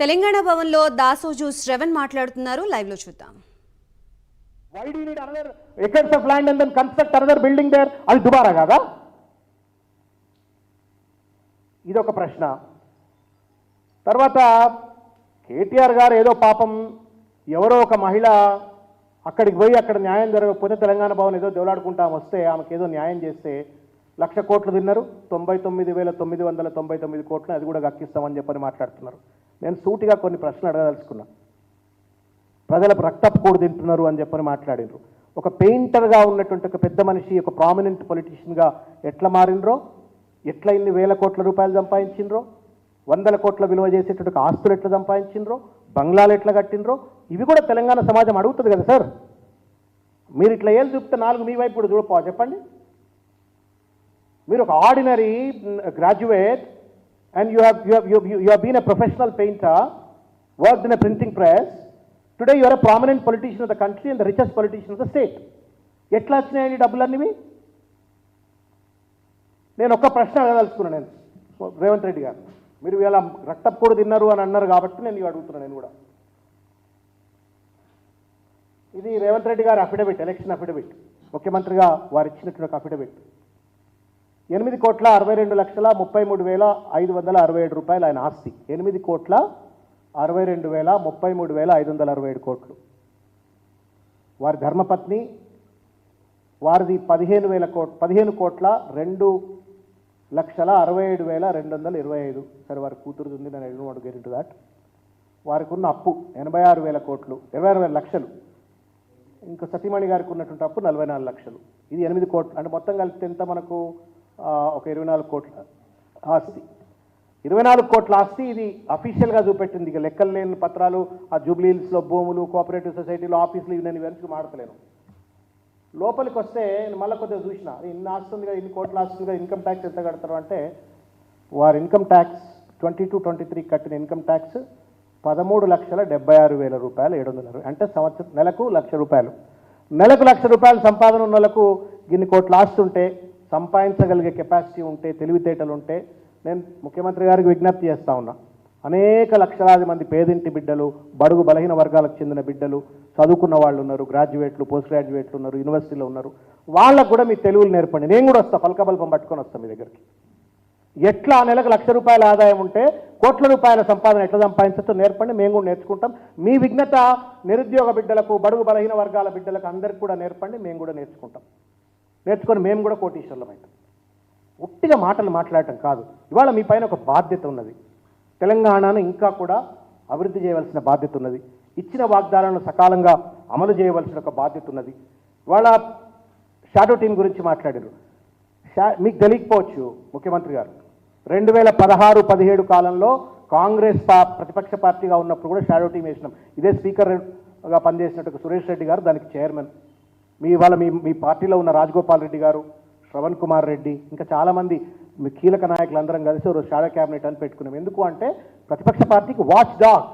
తెలంగాణ భవన్లో దాసోజు శ్రవణ్ మాట్లాడుతున్నారు. లైవ్లో చూద్దాం. Why do need another acres of land and then construct another building there అది దుబారా కాదా? ఇదొక ప్రశ్న. తర్వాత కేటీఆర్ గారు ఏదో పాపం ఎవరో ఒక మహిళ అక్కడికి పోయి అక్కడ న్యాయం జరగకపోతే తెలంగాణ భవన్ ఏదో దేవులాడుకుంటాం వస్తే ఆమెకి ఏదో న్యాయం చేస్తే లక్ష కోట్లు తిన్నారు. తొంభై తొమ్మిది వేల తొమ్మిది వందల తొంభై తొమ్మిది కోట్లు అది కూడా గక్కిస్తామని చెప్పని మాట్లాడుతున్నారు. నేను సూటిగా కొన్ని ప్రశ్నలు అడగదలుచుకున్నా. ప్రజలకు రక్తపు కూడు తింటున్నారు అని చెప్పని మాట్లాడినరు ఒక పెయింటర్గా ఉన్నటువంటి ఒక పెద్ద మనిషి ఒక ప్రామినెంట్ పొలిటీషియన్గా ఎట్లా మారినరో ఎట్లా ఇన్ని వేల కోట్ల రూపాయలు సంపాదించినరో వందల కోట్ల విలువ చేసేటువంటి ఆస్తులు ఎట్లా సంపాదించినరో బంగ్లాలు ఎట్లా కట్టినరో ఇవి కూడా తెలంగాణ సమాజం అడుగుతుంది కదా సార్. మీరు ఇట్లా ఏళ్ళు చూపితే నాలుగు మీ వైపు కూడా చూడపో చెప్పండి. మీరు ఒక ordinary graduate and you have you have you have been a professional painter worked in a printing press today you are a prominent politician of the country and the richest politician of the state ఎట్లా వచ్చినాయండి డబ్బులన్నీవి నేను ఒక్క ప్రశ్న అడగదలుచుకున్నాను నేను. రేవంత్ రెడ్డి గారు మీరు ఇలా రక్తపు కూడా తిన్నారు అని అన్నారు కాబట్టి నేను ఇవి అడుగుతున్నాను నేను కూడా. ఇది రేవంత్ రెడ్డి గారు అఫిడవిట్ ఎలక్షన్ అఫిడవిట్ ముఖ్యమంత్రిగా వారు ఇచ్చినటువంటి ఒక అఫిడవిట్ ఎనిమిది కోట్ల అరవై రెండు లక్షల ముప్పై మూడు వేల ఐదు వందల అరవై ఏడు రూపాయలు ఆయన ఆస్తి. ఎనిమిది కోట్ల అరవై రెండు వేల ముప్పై మూడు వేల ఐదు వందల అరవై ఏడు కోట్లు. వారి ధర్మపత్ని వారిది పదిహేను వేల కోట్ పదిహేను కోట్ల రెండు లక్షల అరవై ఏడు వేల రెండు వందల ఇరవై ఐదు. సరే వారి కూతురుది ఉంది నేను ఎన్నో వాడు గెట్ దాట్ వారికి ఉన్న అప్పు ఎనభై ఆరు వేల కోట్లు ఇరవై ఆరు వేల లక్షలు. ఇంకా సతీమణి గారికి ఉన్నటువంటి అప్పు నలభై నాలుగు లక్షలు. ఇది ఎనిమిది కోట్లు అంటే మొత్తం కలిపితే ఎంత మనకు? ఒక ఇరవై నాలుగు కోట్ల ఆస్తి. ఇరవై నాలుగు కోట్ల ఆస్తి ఇది అఫీషియల్గా చూపెట్టింది. ఇక లెక్కలు లేని పత్రాలు ఆ జూబ్లీహిల్స్లో భూములు కోఆపరేటివ్ సొసైటీలో ఆఫీసులు ఇవి నేను వెనక్కి మాడతలేను లోపలికి వస్తే నేను మళ్ళీ కొద్దిగా చూసిన ఇన్ని ఆస్తుంది కదా ఇన్ని కోట్ల ఆస్తుంది కదా ఇన్కమ్ ట్యాక్స్ ఎంత కడతారు? అంటే వారి income tax twenty two twenty three కట్టిన ఇన్కమ్ ట్యాక్స్ పదమూడు లక్షల డెబ్బై ఆరు వేల రూపాయలు ఏడు వందల అంటే సంవత్సరం నెలకు లక్ష రూపాయలు. నెలకు లక్ష రూపాయలు సంపాదన ఉన్న వాళ్ళకు ఇన్ని కోట్ల ఆస్తి ఉంటే సంపాదించగలిగే కెపాసిటీ ఉంటే తెలివితేటలు ఉంటే నేను ముఖ్యమంత్రి గారికి విజ్ఞప్తి చేస్తా ఉన్నా. అనేక లక్షలాది మంది పేదింటి బిడ్డలు బడుగు బలహీన వర్గాలకు చెందిన బిడ్డలు చదువుకున్న వాళ్ళు ఉన్నారు గ్రాడ్యుయేట్లు పోస్ట్ గ్రాడ్యుయేట్లు ఉన్నారు యూనివర్సిటీలో ఉన్నారు. వాళ్ళకు కూడా మీ తెలుగులు నేర్పండి. నేను కూడా వస్తాను పలకబల్పం పట్టుకొని వస్తాను మీ దగ్గరికి. ఎట్లా ఆ నెలకు లక్ష రూపాయల ఆదాయం ఉంటే కోట్ల రూపాయల సంపాదన ఎట్లా సంపాదించచ్చో నేర్పండి మేము కూడా నేర్చుకుంటాం. మీ విఘ్నత నిరుద్యోగ బిడ్డలకు బడుగు బలహీన వర్గాల బిడ్డలకు అందరికి కూడా నేర్పండి మేము కూడా నేర్చుకుంటాం. నేర్చుకొని మేము కూడా కోటీశ్వరులమైతాం ఉట్టిగా మాటలు మాట్లాడటం కాదు. ఇవాళ మీ పైన ఒక బాధ్యత ఉన్నది. తెలంగాణను ఇంకా కూడా అభివృద్ధి చేయవలసిన బాధ్యత ఉన్నది. ఇచ్చిన వాగ్దానాలను సకాలంగా అమలు చేయవలసిన ఒక బాధ్యత ఉన్నది. ఇవాళ షాడో టీం గురించి మాట్లాడారు. షా- మీకు తెలియకపోవచ్చు ముఖ్యమంత్రి గారు. రెండు వేల పదహారు పదిహేడు కాలంలో కాంగ్రెస్ పా ప్రతిపక్ష పార్టీగా ఉన్నప్పుడు కూడా షాడో టీం వేసినాం. ఇదే స్పీకర్గా పనిచేసినట్టు సురేష్ రెడ్డి గారు దానికి చైర్మన్ మీ ఇవాళ మీ మీ పార్టీలో ఉన్న రాజగోపాల్ రెడ్డి గారు శ్రవణ్ కుమార్ రెడ్డి ఇంకా చాలామంది మీ కీలక నాయకులందరం కలిసి ఒక షాడో క్యాబినెట్ అని పెట్టుకున్నాం. ఎందుకు అంటే ప్రతిపక్ష పార్టీకి వాచ్ డాగ్